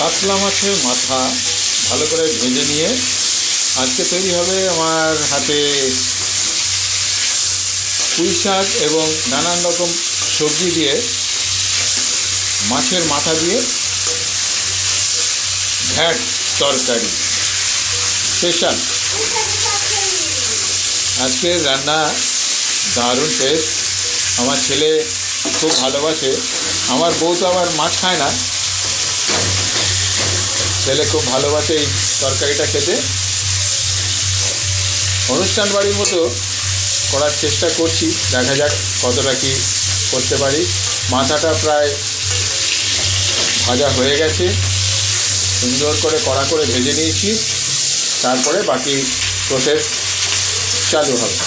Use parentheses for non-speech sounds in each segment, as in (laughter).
কাতলা মাছের মাথা ভালো করে ভেজে নিয়ে আজকে তৈরি হবে আমার হাতে পুঁই শাক এবং নানান রকম সবজি দিয়ে, মাছের মাথা দিয়ে ঘ্যাট তরকারি। স্পেশাল। আজকের রান্না দারুণ টেস্ট। আমার ছেলে খুব ভালোবাসে। আমার বউ তো আবার মাছ খায় না। ছেলে খুব ভালোবাসে এই তরকারিটা খেতে। অনুষ্ঠান বাড়ির মতো করার চেষ্টা করছি, দেখা যাক কতটা কি করতে পারি। মাথাটা প্রায় ভাজা হয়ে গেছে। সুন্দর করে কড়া করে ভেজে নিয়েছি। তারপরে বাকি প্রসেস চালু হবে।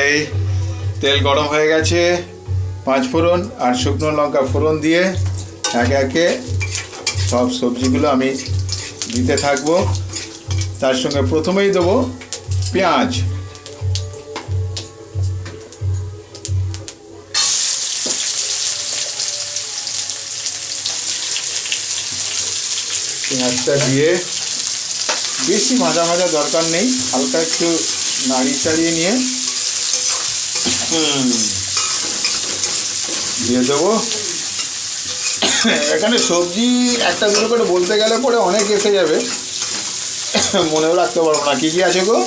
এই তেল গরম হয়ে গেছে। পাঁচ ফোড়ন আর শুকনো লঙ্কা ফোড়ন দিয়ে একে একে সব সবজিগুলো আমি দিতে থাকব। তার সঙ্গে প্রথমেই দেবো পেঁয়াজ। পেঁয়াজটা দিয়ে বেশি ভাজা ভাজা দরকার নেই, হালকা একটু নাড়িয়ে চাড়িয়ে নিয়ে। দিয়ে দেবো এখানে সবজি একটা দুটো করে বলতে গেলে পরে অনেক এসে যাবে। মনেও রাখতে পারব না কী কী আছে গো?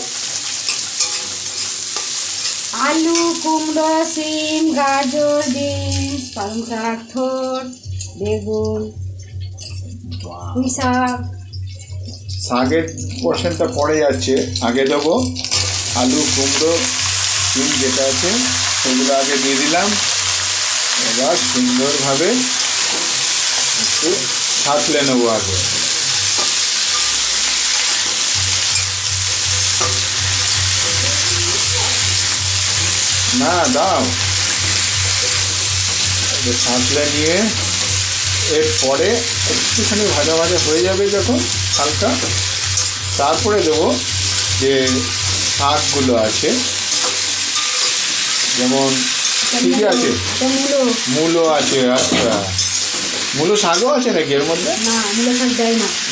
আলু কুমড়ো সিম গাজর বিনস পালং শাক থোর বেগুন পুঁই শাক। শাকের পোর্শনটা পড়ে যাচ্ছে। আগে দেবো আলু কুমড়ো সিম যেটা আছে সেগুলো আগে দিয়ে দিলাম। এবার সুন্দরভাবে একটু সাঁতলে নেব আগে। না দাও। সাঁতলে নিয়ে এরপরে একটুখানি ভাজা ভাজা হয়ে যাবে যখন হালকা তারপরে দেবো যে শাকগুলো আছে। যেমন কী কী আছে। মূলো আছে আচ্ছা। মূলো শাকও আছে নাকি এর মধ্যে?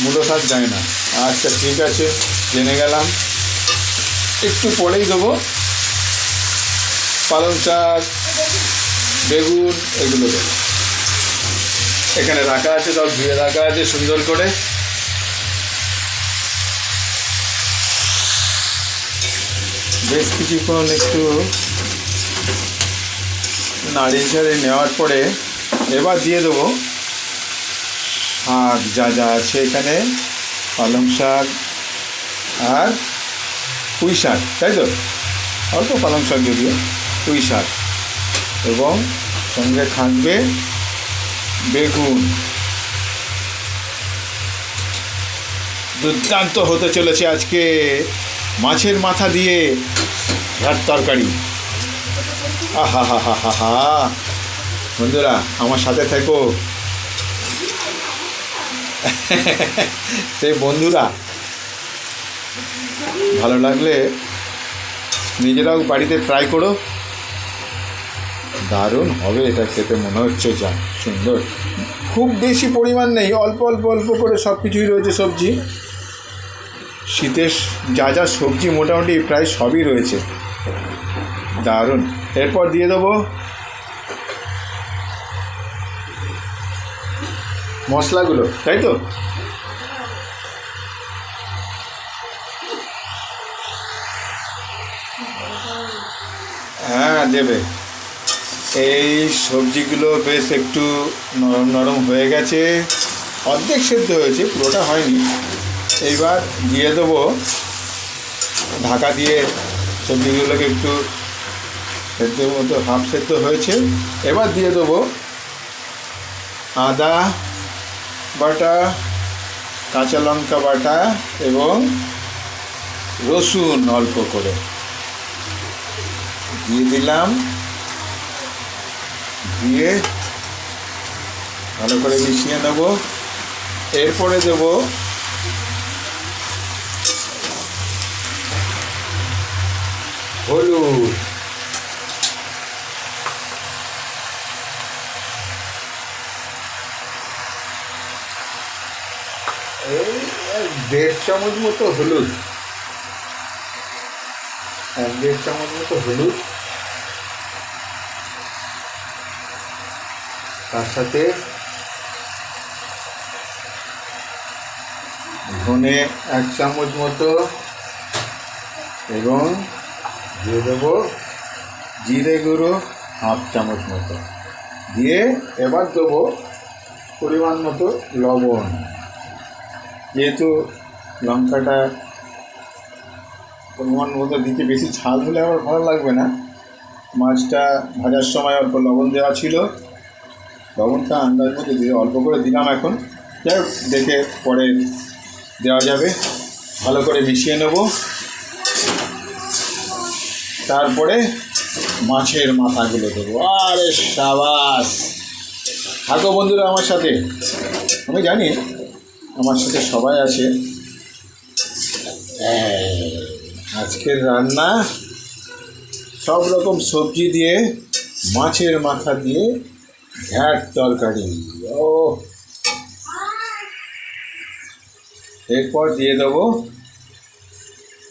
মূলো শাক যায় না। আচ্ছা ঠিক আছে জেনে গেলাম। একটু পরেই দেবো। পালং শাক বেগুন এগুলো দেবো। এখানে রাখা আছে সব ধুয়ে রাখা আছে সুন্দর করে। বেশ কিছুক্ষণ একটু নাড়িয়ে চাড়িয়ে নেওয়ার পরে এবার দিয়ে দেবো শাক যা যা আছে এখানে, পালং শাক আর পুঁই শাক, তাই তো? অল্প পালং শাক যদিও, পুঁই শাক। এবং সঙ্গে থাকবে বেগুন। দুর্দান্ত হতে চলেছে আজকে মাছের মাথা দিয়ে ঘাট তরকারি। আহা হা হা হা হা বন্ধুরা, আমার সাথে থেকো। (laughs) সেই বন্ধুরা, ভালো লাগলে নিজেরাও বাড়িতে ট্রাই করো। দারুণ হবে এটা খেতে, মনে হচ্ছে যা সুন্দর। খুব বেশি পরিমাণ নেই, অল্প অল্প অল্প করে সব কিছুই রয়েছে সবজি। শীতের যা যা সবজি মোটামুটি প্রায় সবই রয়েছে। দারুণ। এরপর দিয়ে দেবো মশলাগুলো, তাই তো? হ্যাঁ দেবে। এই সবজিগুলো বেশ একটু নরম নরম হয়ে গেছে। অর্ধেক সেদ্ধ হয়েছে, পুরোটা হয়নি। এইবার দিয়ে দেবো ঢাকা দিয়ে সবজিগুলোকে একটু সেদ্ধ মতো হাফ সেদ্ধ হয়েছে। এবার দিয়ে দেবো আদা বাটা, কাঁচা লঙ্কা বাটা এবং রসুন অল্প করে। দিয়ে দিলাম। দিয়ে ভালো করে মিশিয়ে নেব। এরপরে দেব হলুদ। এক দেড় চামচ মতো হলুদ। এক দেড় চামচ মতো হলুদ। তার সাথে ধনে এক চামচ মতো এবং দিয়ে দেবো জিরে গুঁড়ো হাফ চামচ মতো। দিয়ে এবার দেবো পরিমাণ মতো লবণ। যেহেতু লঙ্কাটা পরিমাণ মতো দিতে বেশি ঝাল হলে আবার ভালো লাগবে না। মাছটা ভাজার সময় অল্প লবণ দেওয়া ছিল। লবণটা আন্দাজ মতো দিয়ে অল্প করে দিলাম এখন। যাই দেখে পরে দেওয়া যাবে। ভালো করে মিশিয়ে নেব। তারপরে মাছের মাথাগুলো দেবো। আরে সাবাস! থাকো বন্ধুরা আমার সাথে। আমি জানি আমার সাথে সবাই আছে। আজকের রান্না সব রকম সবজি দিয়ে, মাছের মাথা দিয়ে, ঘ্যাট তরকারি। ও। এরপর দিয়ে দেবো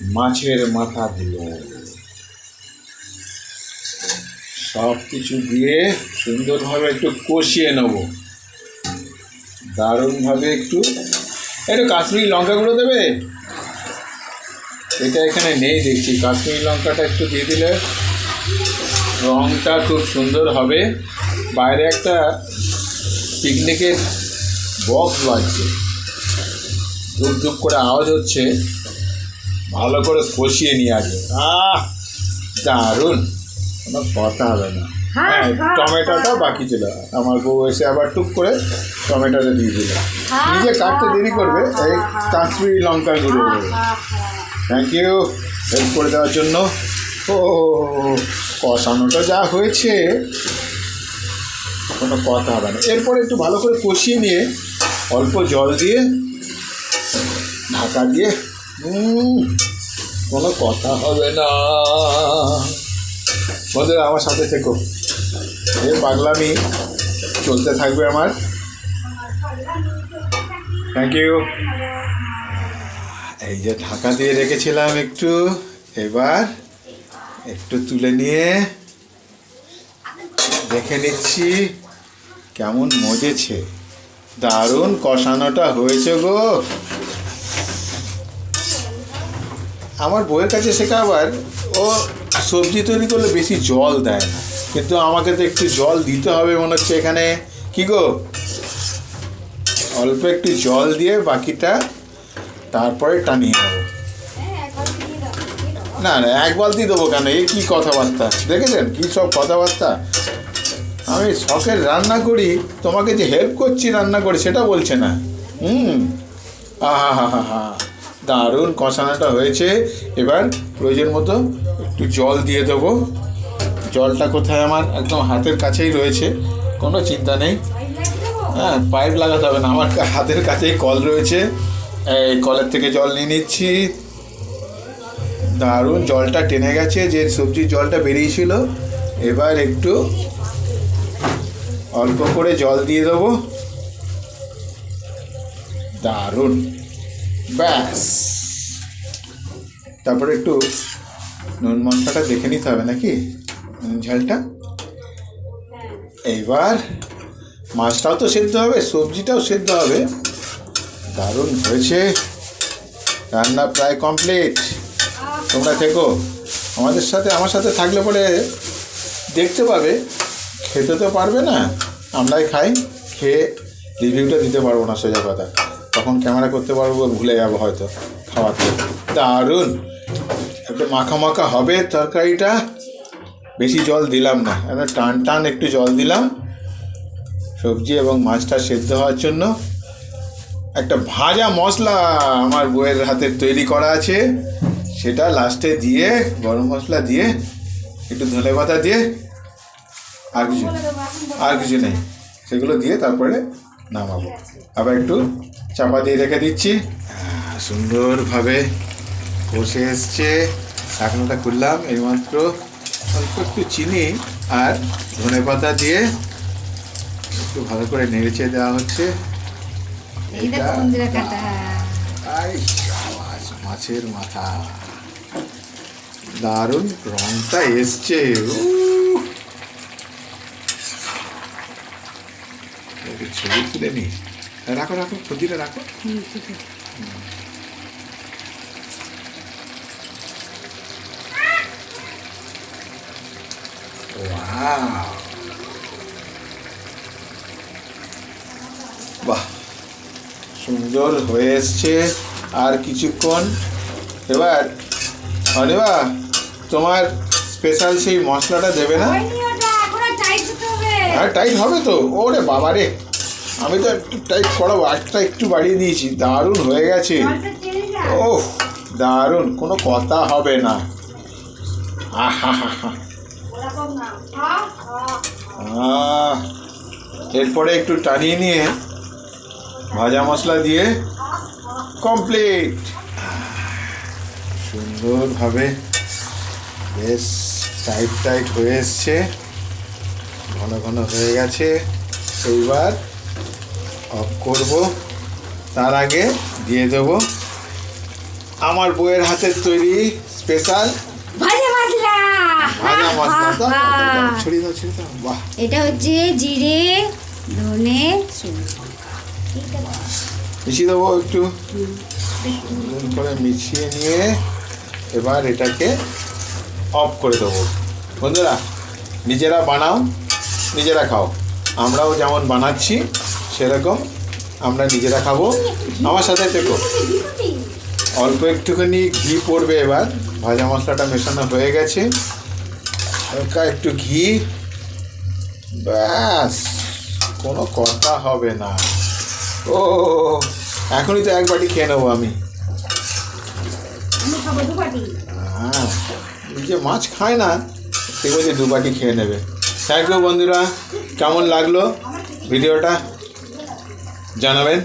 মাছের মাথাগুলো সব কিছু দিয়ে সুন্দরভাবে একটু কষিয়ে নেব। দারুণভাবে একটু একটু কাশ্মীরি লঙ্কা গুঁড়ো দেবে? এটা এখানে নেই, দেখছি। কাশ্মীরি লঙ্কাটা একটু দিয়ে দিলে রঙটা খুব সুন্দর হবে। বাইরে একটা পিকনিকের বক্স বাজছে ধূপ ধূপ করে আওয়াজ হচ্ছে। ভালো করে কষিয়ে নিয়ে আসবে। আহ, দারুণ। কোনো কথা হবে না। হ্যাঁ, হ্যাঁ হ্যাঁ, টমেটোটা বাকি ছিল। আমার বউ এসে আবার টুক করে টমেটোটা দিয়ে দিল। হ্যাঁ, নিজে কাটতে দেরি করবে এই কাশ্মীরি লঙ্কা গুঁড়ো। দেবে থ্যাংক ইউ হেল্প করে দেওয়ার জন্য। ও কষানোটা যা হয়েছে কোনো কথা হবে না। এরপরে একটু ভালো করে কষিয়ে নিয়ে অল্প জল দিয়ে ঢাকা দিয়ে কোনো কথা হবে না। বন্ধুরা আমার সাথে থেকো। এ পাগলামি চলতে থাকবে আমার। থ্যাংক ইউ এই যে ঢাকা দিয়ে রেখেছিলাম একটু, এবার একটু তুলে নিয়ে দেখে নিচ্ছি কেমন মজেছে। দারুণ কষানোটা হয়েছে গো। আমার বইয়ের কাছে শেখা আবার, ও সবজি তৈরি করলে বেশি জল দেয় না। কিন্তু আমাকে তো একটু জল দিতে হবে, মনে হচ্ছে এখানে। কি গো? অল্প একটু জল দিয়ে বাকিটা তারপরে টানিয়ে নেব। না না, এক বালতি দেবো কেন? এই কী কথাবার্তা? দেখেছেন কী সব কথাবার্তা? আমি শখের রান্না করি, তোমাকে যে হেল্প করছি রান্না করে, সেটা বলছে না। হুম। আহা হা হা হা। দারুণ কষানোটা হয়েছে। এবার প্রয়োজন মতো একটু জল দিয়ে দেবো। জলটা কোথায় আমার? একদম হাতের কাছেই রয়েছে। কোনো চিন্তা নেই। হ্যাঁ পাইপ লাগাতে হবে না। আমার হাতের কাছেই কল রয়েছে। এই কলের থেকে জল নিয়ে নিচ্ছি। দারুণ জলটা টেনে গেছে। যে সবজির জলটা বেরিয়েছিল, এবার একটু অল্প করে জল দিয়ে দেবো। দারুণ। ব্যাস। তারপরে একটু নুন মশলাটা দেখে নিতে হবে নাকি? ঝালটা। এইবার মাছটাও তো সেদ্ধ হবে, সবজিটাও সেদ্ধ হবে। দারুণ হয়েছে। রান্না প্রায় কমপ্লিট তোমরা থেকো। আমাদের সাথে, আমার সাথে থাকলে পরে দেখতে পাবে। খেতে তো পারবে না। আমরাই খাই। খেয়ে রিভিউটা দিতে পারব না সোজা কথা। তখন ক্যামেরা করতে পারব, ভুলে যাব হয়তো। খাওয়াতে। দারুণ। একটা মাখা মাখা হবে তরকারিটা। বেশি জল দিলাম না। টান টান একটু জল দিলাম। সবজি এবং মাছটা সেদ্ধ হওয়ার জন্য একটা ভাজা মশলা আমার বউয়ের হাতে তৈরি করা আছে। সেটা লাস্টে দিয়ে, গরম মশলা দিয়ে, একটু ধনে পাতা দিয়ে, আর কিছু আর কিছু নেই। সেগুলো দিয়ে তারপরে নামাবো। আবার একটু চাপা দিয়ে রেখে দিচ্ছি। সুন্দরভাবে বসে এসছে। ঢাকনাটা খুললাম। এইমাত্র অল্প একটু চিনি আর ধনে পাতা দিয়ে একটু ভালো করে নেড়েচে দেওয়া হচ্ছে। মাছের মাথা। দারুণ রংটা এসছে ছবি তুলে নি। রাখো রাখো খুদিটা রাখো। হুম, ঠিক আছে। Wow. বাহ সুন্দর হয়ে এসছে। আর কিছুক্ষণ এবার অনিবা তোমার স্পেশাল সেই মশলাটা দেবে না? এখনও টাইট হবে। আর টাইট হবে তো। ওরে বাবা রে আমি তো একটু টাইট করাবো আজটা একটু বাড়িয়ে দিয়েছি দারুণ হয়ে গেছে। ওহ দারুণ কোনো কথা হবে না। আহা হা হা। এরপরে একটু টানিয়ে নিয়ে ভাজা মশলা দিয়ে কমপ্লিট সুন্দরভাবে বেশ টাইট টাইট হয়ে এসছে। ঘন ঘন হয়ে গেছে। এইবার অফ করব। তার আগে দিয়ে দেব আমার বইয়ের হাতের তৈরি স্পেশাল এটা হচ্ছে জিরে ধনে মিশিয়ে দেবো একটু। করে মিশিয়ে নিয়ে এবার এটাকে অফ করে দেবো। বন্ধুরা নিজেরা বানাও নিজেরা খাও। আমরাও যেমন বানাচ্ছি সেরকম আমরা নিজেরা খাব। আমার সাথে থেকো। অল্প একটুখানি ঘি পড়বে এবার। ভাজা মশলাটা মেশানো হয়ে গেছে। হালকা একটু ঘি। ব্যাস কোনো কথা হবে না। ও এখনই তো এক বাটি খেয়ে নেব আমি। হ্যাঁ যে মাছ খায় না সে বলছে দু বাটি খেয়ে নেবে। থ্যাংক ইউ বন্ধুরা কেমন লাগল ভিডিওটা? জানাবেন।